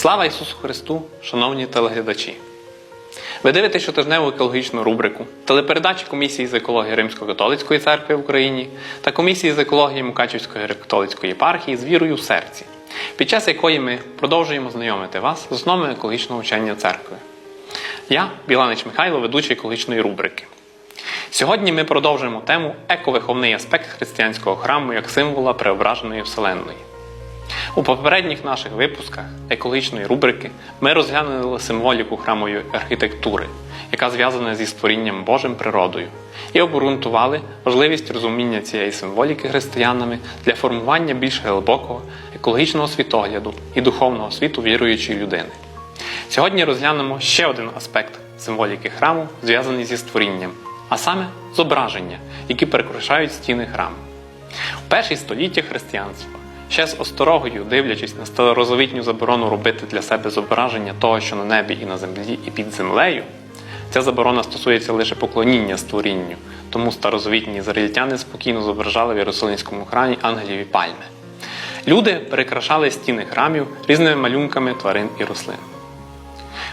Слава Ісусу Христу, шановні телеглядачі! Ви дивитесь щотижневу екологічну рубрику телепередачі комісії з екології Римсько-католицької церкви в Україні та комісії з екології Мукачівської греко-католицької єпархії з вірою в серці, під час якої ми продовжуємо знайомити вас з основами екологічного вчення церкви. Я, Біланич Михайло, ведучий екологічної рубрики. Сьогодні ми продовжуємо тему ековиховний аспект християнського храму як символа преображеної Вселенної. У попередніх наших випусках екологічної рубрики ми розглянули символіку храмової архітектури, яка зв'язана зі створінням Божим природою, і обґрунтували важливість розуміння цієї символіки християнами для формування більш глибокого екологічного світогляду і духовного світу віруючої людини. Сьогодні розглянемо ще один аспект символіки храму, зв'язаний зі створінням, а саме зображення, які перекрушають стіни храму. У перші століття християнства, ще з осторогою дивлячись на старозавітню заборону робити для себе зображення того, що на небі і на землі, і під землею, ця заборона стосується лише поклоніння створінню, тому старозавітні ізраїльтяни спокійно зображали в Єрусалимському храмі ангелів і пальми. Люди перекрашали стіни храмів різними малюнками тварин і рослин.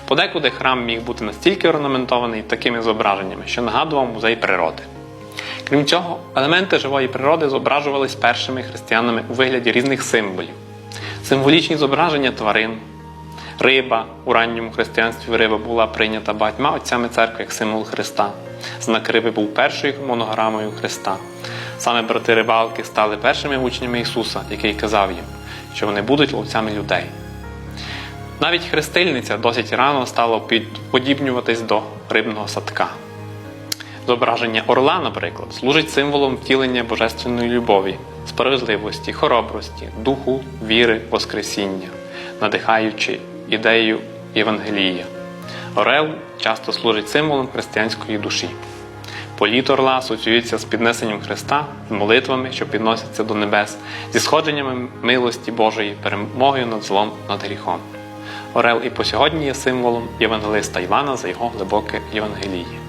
Подекуди храм міг бути настільки орнаментований такими зображеннями, що нагадував музей природи. Крім цього, елементи живої природи зображувались першими християнами у вигляді різних символів. Символічні зображення тварин, риба у ранньому християнстві риба була прийнята багатьма отцями церкви як символ Христа. Знак риби був першою монограмою Христа. Саме брати рибалки стали першими учнями Ісуса, який казав їм, що вони будуть ловцями людей. Навіть хрестильниця досить рано стала підподібнюватись до рибного садка. Зображення орла, наприклад, служить символом втілення божественної любові, справедливості, хоробрості, духу, віри, воскресіння, надихаючи ідею Євангелія. Орел часто служить символом християнської душі. Політ орла асоціюється з піднесенням Христа, з молитвами, що підносяться до небес, зі сходженнями милості Божої, перемогою над злом над гріхом. Орел і по сьогодні є символом євангелиста Івана за його глибоке Євангеліє.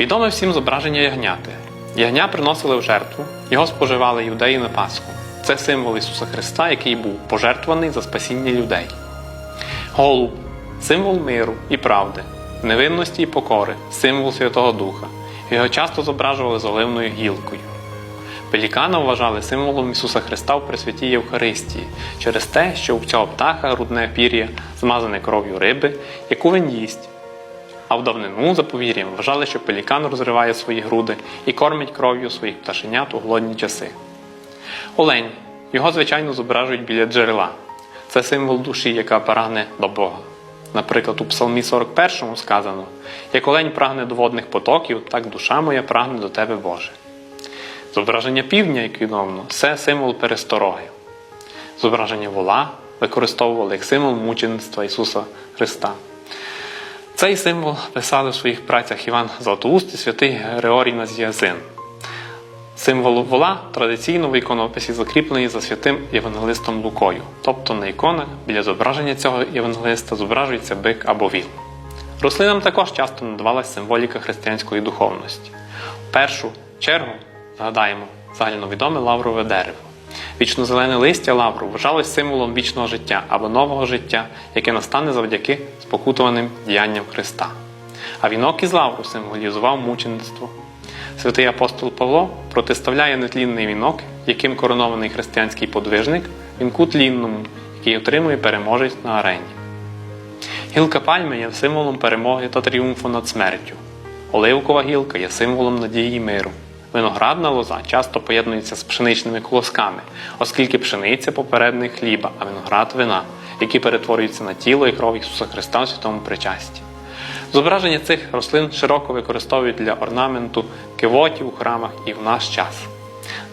Відоме всім зображення ягняти. Ягня приносили в жертву, його споживали юдеї на Пасху. Це символ Ісуса Христа, який був пожертвований за спасіння людей. Голуб символ миру і правди, невинності і покори, символ Святого Духа. Його часто зображували з оливною гілкою. Пелікана вважали символом Ісуса Христа в Пресвятій Євхаристії через те, що у цього птаха грудне пір'я змазане кров'ю риби, яку він їсть. А в давнину, за повір'ям, вважали, що пелікан розриває свої груди і кормить кров'ю своїх пташенят у голодні часи. Олень його, звичайно, зображують біля джерела. Це символ душі, яка прагне до Бога. Наприклад, у Псалмі 41 сказано: як олень прагне до водних потоків, так душа моя прагне до тебе, Боже. Зображення півдня, як відомо, це символ перестороги. Зображення вола використовували як символ мучеництва Ісуса Христа. Цей символ писали в своїх працях Іван Златоуст і святий Георгій Назіазин. Символ вола традиційно в іконописі закріплений за святим євангелистом Лукою, тобто на іконах біля зображення цього євангелиста зображується бик або віл. Рослинам також часто надавалася символіка християнської духовності. В першу чергу, згадаємо, загальновідоме лаврове дерево. Вічно-зелене листя лавру вважалось символом вічного життя або нового життя, яке настане завдяки спокутуваним діянням Христа. А вінок із лавру символізував мучеництво. Святий апостол Павло протиставляє нетлінний вінок, яким коронований християнський подвижник, вінку тлінному, який отримує переможець на арені. Гілка пальми є символом перемоги та тріумфу над смертю. Оливкова гілка є символом надії і миру. Виноградна лоза часто поєднується з пшеничними колосками, оскільки пшениця попередник хліба, а виноград вина, які перетворюються на тіло і кров Ісуса Христа у святому причасті. Зображення цих рослин широко використовують для орнаменту кивотів у храмах і в наш час.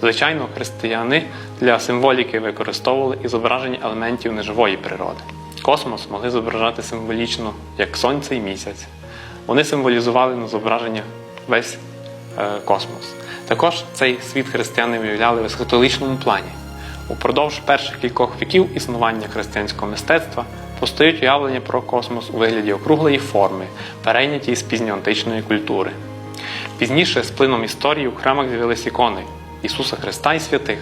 Звичайно, християни для символіки використовували і зображення елементів неживої природи. Космос могли зображати символічно як сонце і місяць. Вони символізували на зображення весь е, космос. Також цей світ християни виявляли в ескатологічному плані. Упродовж перших кількох віків існування християнського мистецтва постають уявлення про космос у вигляді округлої форми, перейняті з пізньоантичної культури. Пізніше, з плином історії, у храмах з'явились ікони Ісуса Христа і святих.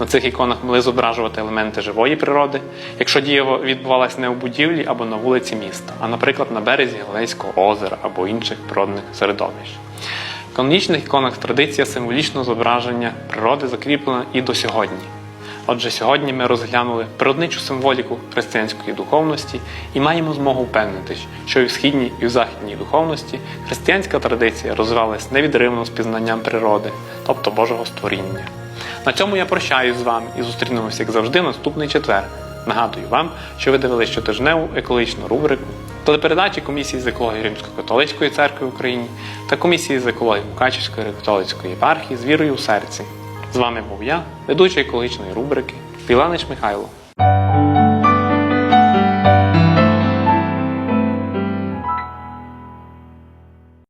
На цих іконах могли зображувати елементи живої природи, якщо дія відбувалася не у будівлі або на вулиці міста, а, наприклад, на березі Галилейського озера або інших природних середовищ. В канонічних іконах традиція символічного зображення природи закріплена і до сьогодні. Отже, сьогодні ми розглянули природничу символіку християнської духовності і маємо змогу впевнитись, що і в східній, і в західній духовності християнська традиція розвивалась невідривно з пізнанням природи, тобто Божого створіння. На цьому я прощаюсь з вами і зустрінемося, як завжди, наступний четвер. Нагадую вам, що ви дивились щотижневу екологічну рубрику телепередачі комісії з екології Римсько-католицької церкви в Україні та комісії з екології Мукачівської католицької єпархії з вірою у серці. З вами був я, ведучий екологічної рубрики Біланич Михайло.